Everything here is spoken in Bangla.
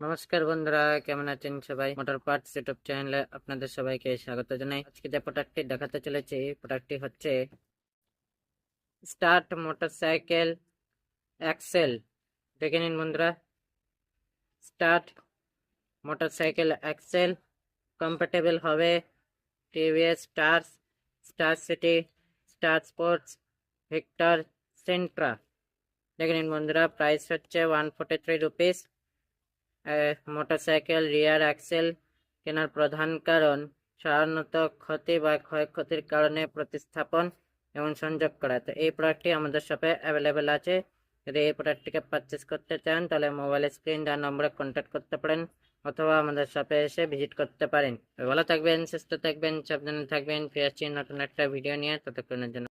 নমস্কার বন্ধুরা, কেমন আছেন সবাই? মোটর পার্টস ইউটিউব চ্যানেলে আপনাদের সবাইকে স্বাগত জানাই। আজকে যে প্রোডাক্টটি দেখাতে চলেছি প্রোডাক্টটি হচ্ছে স্টার্ট মোটরসাইকেল এক্সেল দেখে নিন বন্ধুরা। স্টার্ট মোটরসাইকেল এক্সেল কম্পাটেবল হবে। TVS Star Star City Star Sports Victor Centra দেখে নিন বন্ধুরা প্রাইস হচ্ছে one forty three rupees motorcycle, rear axle কেনার প্রধান কারণ, সাধারণত ক্ষতি বা ক্ষয়ক্ষতির কারণে প্রতিস্থাপন এবং সংযোগ করা। তো এই প্রোডাক্টটি আমাদের শপে অ্যাভেলেবেল আছে। যদি এই প্রোডাক্টটিকে পারচেস করতে চান, তাহলে মোবাইল স্ক্রিন দেওয়ার নম্বরে কন্ট্যাক্ট করতে পারেন অথবা আমাদের শপে এসে ভিজিট করতে পারেন। ভালো থাকবেন, সুস্থ থাকবেন, সাবধানে থাকবেন। ফিরে আসছি নতুন একটা ভিডিও নিয়ে। ততক্ষণের জন্য